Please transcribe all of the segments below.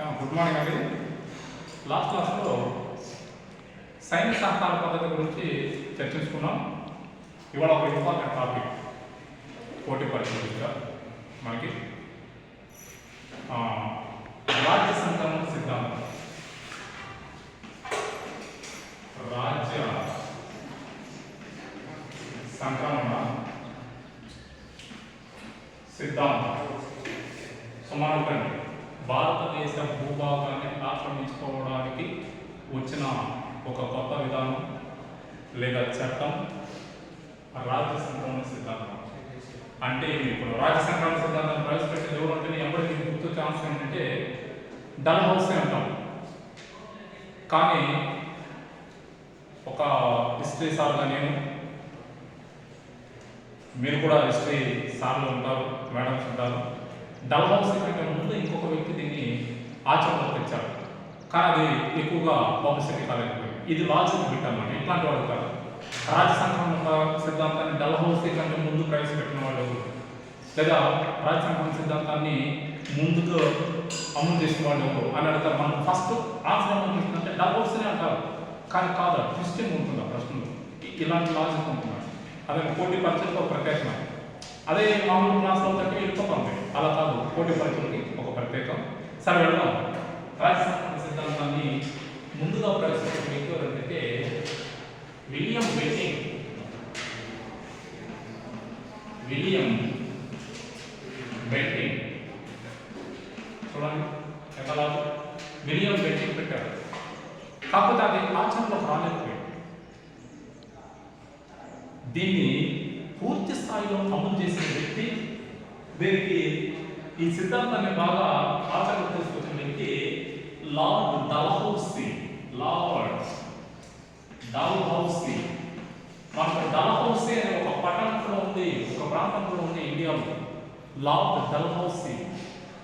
Good morning అండి. Last క్లాస్లో science సహకార పద్ధతి గురించి చర్చించుకున్నాం. ఇవాళ ఒక ఇంపార్టెంట్ టాపిక్ పోటీ పరిస్థితిగా మనకి. రాజ్య సంక్రమణ సిద్ధాంతం. రాజ్య సంక్రమణ సిద్ధాంతం. సుమారుకండి భారతదేశ భూభాగాన్ని ఆక్రమించుకోవడానికి వచ్చిన ఒక కొత్త విధానం లేదా చట్టం రాజ్య సంక్రమణ సిద్ధాంతం. అంటే ఇప్పుడు రాజ్య సంక్రమణ సిద్ధాంతం ప్రవేశపెట్టేది ఎవరు అంటే ఎవరికి గుర్తు ఛాన్స్ ఏంటంటే డల్ హౌస్ అంటాం. కానీ ఒక హిస్టరీ సార్గా నేను మీరు కూడా హిస్టరీ సార్లు ఉంటారు మేడమ్స్ ఉంటారు. డల్ హౌస్ కంటే ముందు ఇంకొక వ్యక్తి దీన్ని ఆచరణలో తెచ్చాడు. కానీ అది ఎక్కువగా పబ్లిసిటీ కాలేకపోయింది ఇది లాజిక్ బిట్ ఇట్లాంటి వాళ్ళు కాదు. రాజ్య సిద్ధాంతాన్ని డల్ హౌస్ కంటే ముందు ప్రవేశపెట్టిన వాళ్ళు లేదా రాజ్య సిద్ధాంతాన్ని ముందుగా అమలు చేసిన వాళ్ళు అని అడుగుతారు. మనం ఫస్ట్ ఆన్సర్ ఏమనిపిస్తుందంటే డల్ హౌస్నే అంటారు. కానీ కాదు ట్విస్టింగ్ ఉంటుంది ఆ ప్రశ్నలో ఇలాంటి లాజిక్ ఉంటుంది? అదే పోటీ పరీక్షలకు ఒక ప్రత్యేకం అదే మామూలు క్లాస్లో తట్టి వెళ్ళిపోతుంది అలా కాదు. పోటీ పరీక్షలకి ఒక ప్రత్యేకం. సరే వెళ్దాం. రాజశాస్త్ర సిద్ధాంతాన్ని ముందుగా ప్రవేశించిన వ్యక్తి ఎవరంటే విలియం బెట్టింగ్ విలియం బెట్టింగ్ చూడండి. ఎంత విలియం బెట్టింగ్ పెట్టారు. కాకపోతే అది ఆచరణలో రాలేకపోయింది. దీన్ని పూర్తి స్థాయిలో అమలు చేసిన వ్యక్తి దీనికి ఈ సిద్ధాంతాన్ని బాగా ఆచరణ తీసుకొచ్చిన వ్యక్తి లార్డ్ డల్హౌసీ లార్డ్ డల్హౌసీ మనకు డల్హౌసీ అనే ఒక పట్టణంలో ఉంది ఒక ప్రాంతంలో ఉంది ఇండియాలో. లార్డ్ డల్హౌసీ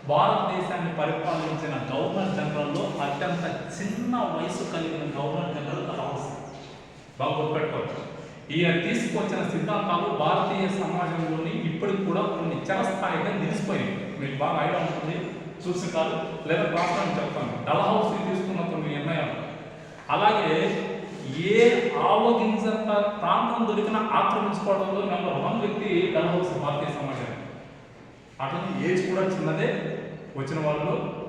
భారతదేశాన్ని పరిపాలించిన గవర్నర్ జనరల్లో అత్యంత చిన్న వయసు కలిగిన గవర్నర్ జనరల్ డల్హౌసీ బాగా గుర్తుపెట్టుకోవచ్చు ఈయన తీసుకొచ్చిన సిద్ధాంతాలు భారతీయ సమాజంలోని ఇప్పటికి కూడా కొన్ని చిరస్థాయిగా నిలిచిపోయాయి. మీకు బాగా ఐడియా ఉంటుంది. చూసి కాదు. లేదా రాష్ట్రాన్ని చెప్తాను. డల్హౌసీ తీసుకున్న కొన్ని నిర్ణయాలు. అలాగే ఏ ఆవగింజంత ప్రాంతం దొరికినా ఆక్రమించుకోవడంలో నెంబర్ వన్ వ్యక్తి డల్హౌస్ భారతీయ సమాజం. అట్లనే ఏజ్ కూడా చిన్నదే. వచ్చిన వాళ్ళు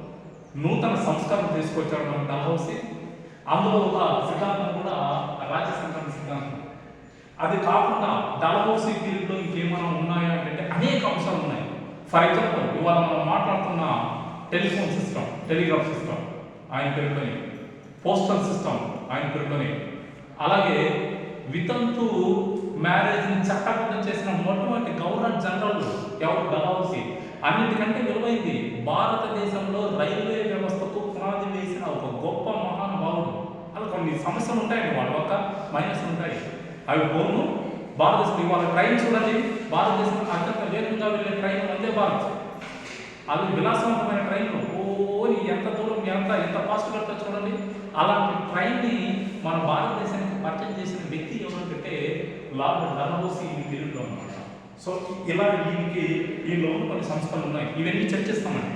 నూతన సంస్కరణ తీసుకొచ్చారు మనం డల్హౌసీ అందులో ఒక సిద్ధాంతం కూడా రాజ్య సంక్రమణ సిద్ధాంతం. అది కాకుండా డల్హౌసీ పీరియడ్లో ఇంకేమైనా ఉన్నాయా అంటే అనేక అంశాలు ఉన్నాయి. ఫర్ ఎగ్జాంపుల్ ఇవాళ మనం మాట్లాడుతున్న టెలిఫోన్ సిస్టమ్ టెలిగ్రాఫ్ సిస్టమ్ ఆయన పీరియడ్లోని పోస్టల్ సిస్టమ్ ఆయన పీరియడ్లోని అలాగే వితంతు మ్యారేజ్ని చట్టబద్ధం చేసిన మొట్టమొదటి గవర్నర్ జనరల్ ఎవరు? డల్హౌసీ అన్నిటికంటే విలువైంది భారతదేశంలో రైల్వే వ్యవస్థకు పునాది వేసిన ఒక గొప్ప మహానుభావుడు. అలా కొన్ని సమస్యలు ఉంటాయండి వాళ్ళ యొక్క మైనస్ ఉంటాయి. అవి పోను. భారతదేశం ఇవాళ ట్రైన్ చూడండి. భారతదేశం అత్యంత వేగంగా వెళ్ళే ట్రైన్ వందే భారత్. అది విలాసవంతమైన ట్రైన్లు ఓని ఎంత దూరం ఎంత ఎంత ఫాస్ట్ పెడతా చూడండి. అలాంటి ట్రైన్ని మన భారతదేశానికి పరిచయం చేసిన వ్యక్తి ఎవరంటే లార్డ్ డల్హౌసీ ఈ పీరియడ్లో అనమాట సో ఇలా దీనికి ఈ లోపల కొన్ని సంస్థలు ఉన్నాయి. ఇవన్నీ చర్చిస్తామండి.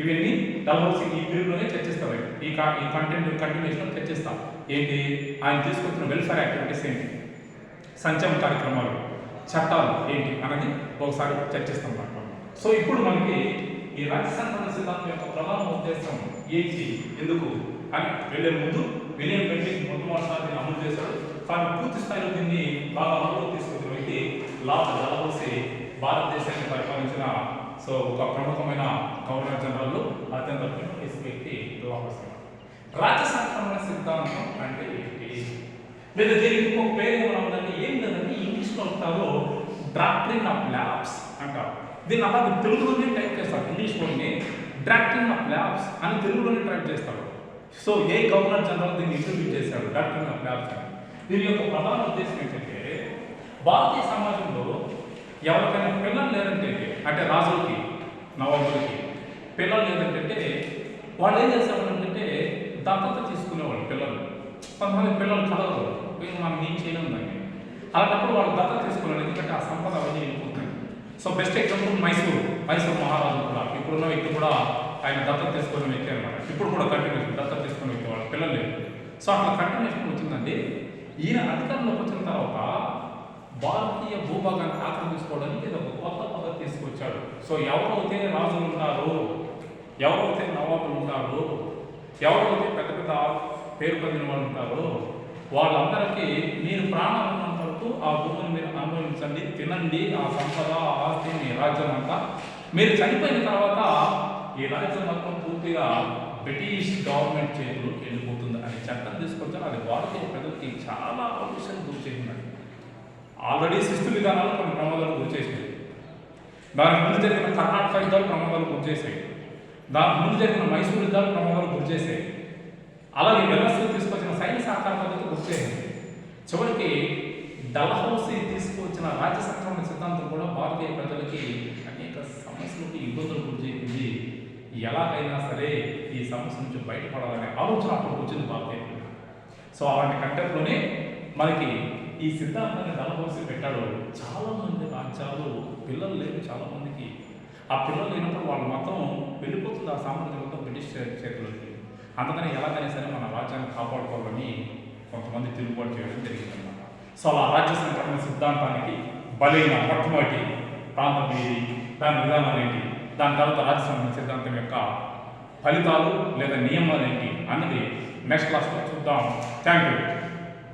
ఇవన్నీ డల్హౌసీ ఈ పీరియడ్లోనే చర్చిస్తామండి. ఈ ఈ కంటెంట్ కంటిన్యూషన్ చర్చిస్తాం. ఏంటి? ఆయన తీసుకొచ్చిన వెల్ఫేర్ యాక్టివిటీస్ ఏంటి? సంక్షేమ కార్యక్రమాలు చట్టాలు ఏంటి అన్నది ఒకసారి చర్చిస్తాం అన్నమాట సో ఇప్పుడు మనకి ఈ రాజ్య సిద్ధాంతం యొక్క ప్రధాన ఉద్దేశం ఏంటి? ఎందుకు? అని వెళ్ళే ముందు విలియం బెంటింగ్ మొట్టమొదటిసారి అమలు చేశాడు. కానీ పూర్తి స్థాయిలో దీన్ని బాగా అమలు తీసుకొచ్చిన వ్యక్తి లార్డ్ డల్హౌసీ భారతదేశాన్ని పరిపాలించిన సో ఒక ప్రముఖమైన గవర్నర్ జనరల్ అత్యంత ప్రముఖ వ్యక్తి డల్హౌసీ రాజ్య సంక్రమణ సిద్ధాంతం అంటే ఏంటి? లేదా దీనికి ఇంకొక పేరు లేదంటే ఇంగ్లీష్లో ఆఫ్ ల్యాబ్స్ అంటారు. దీన్ని అలాగే తెలుగులోనే టైప్ చేస్తారు ఇంగ్లీష్లోనే డాక్ట్రిన్ ఆఫ్ ల్యాబ్స్ అని తెలుగులోనే టైప్ చేస్తారు. సో ఏ గవర్నర్ జనరల్ దీన్ని ఇంట్రడ్యూస్ చేశాడు డాక్టరీన్ ఆఫ్ ల్యాబ్స్ అని? దీని యొక్క ప్రధాన ఉద్దేశం ఏంటంటే భారతీయ సమాజంలో ఎవరికైనా పిల్లలు లేదంటే అంటే రాజులకి నవాబులకి పిల్లలు లేదంటే వాళ్ళు ఏం చేసేవాళ్ళు దత్తత తీసుకునేవాళ్ళు పిల్లలు. కొంతమంది పిల్లలు చదవరు. మనం ఏం చేయలేము దాన్ని అలాంటప్పుడు వాళ్ళు దత్తత తీసుకున్నారు ఎందుకంటే ఆ సంపద అవన్నీ వెళ్ళిపోతాయి so best example Mysore Mysore మహారాజు కూడా. ఇప్పుడున్న వ్యక్తి కూడా ఆయన దత్తత తీసుకున్న వ్యక్తి అనమాట ఇప్పుడు కూడా కంటిన్యూషన్ దత్తత తీసుకున్న వ్యక్తి వాళ్ళ పిల్లలు లేదు సో అట్లా కంటిన్యూషన్ వచ్చిందండి ఈయన అధికారంలోకి వచ్చిన తర్వాత భారతీయ భూభాగాన్ని ఆక్రమించుకోవడానికి ఇది ఒక కొత్త పద్ధతి తీసుకొచ్చాడు. సో ఎవరైతే రాజులు ఉంటారో ఎవరైతే నవాబులు ఉంటారో ఎవరైతే పెద్ద పెద్ద పేరు పొందిన వాళ్ళు ఉంటారో వాళ్ళందరికీ మీరు అనుభవించండి తినండి ఆ సంపద ఆ ఆస్తి మీ రాజ్యం అంతా. మీరు చనిపోయిన తర్వాత ఈ రాజ్యం మొత్తం పూర్తిగా బ్రిటిష్ గవర్నమెంట్ చేతుల్లోకి వెళ్ళిపోతుంది అనే చట్టం తీసుకొచ్చారు. అది భారతీయ ప్రజలకి చాలా ఆలోచన గురి చేసిందండి ఆల్రెడీ శిస్తు విధానాలు కొన్ని ప్రమాదాలు గురి చేసింది దానికి ముందు జరిగిన కర్ణాటక యుద్ధాలు ప్రమాదాలు గురి చేసాయి దానికి ముందు జరిగిన మైసూరు యుద్ధాలు ప్రమాదాలు గురి చేసాయి అలాగే వ్యవస్థలు తీసుకొచ్చిన సైనిక సహకార పద్ధతి గురి చేసింది. చివరికి డల్హౌసీ తీసుకొచ్చిన రాజ్య సంక్రమణ సిద్ధాంతం కూడా భారతీయ ప్రజలకి అనేక సమస్యలకు ఇబ్బందులు గురి ఎలాగైనా సరే ఈ సమస్య నుంచి బయటపడాలనే ఆలోచన అప్పుడు వచ్చింది భారతీయ సో అలాంటి కంటెంట్లోనే మనకి ఈ సిద్ధాంతాన్ని డల్హౌసీ పెట్టాడు. చాలామంది రాజ్యాలు పిల్లలు లేవు చాలామందికి ఆ పిల్లలు లేనప్పుడు వాళ్ళు మొత్తం వెళ్ళిపోతుంది ఆ సామ్రాజ్యం మొత్తం బ్రిటిష్ చే- చేతిలోకి. అందుకని ఎలాగైనా సరే మన రాజ్యాన్ని కాపాడుకోవాలని కొంతమంది తిరుగుబాటు చేయడం జరిగింది సో అలా రాజ్య సంక్రమణ సిద్ధాంతానికి బలైన మొట్టమొదటి ప్రాంతం ఏది దాని విధానాలు ఏంటి? దాని తర్వాత రాజ్య సంక్రమణ సిద్ధాంతం యొక్క ఫలితాలు లేదా నియమాలు ఏంటి అన్నది నెక్స్ట్ క్లాస్లో చూద్దాం. Thank you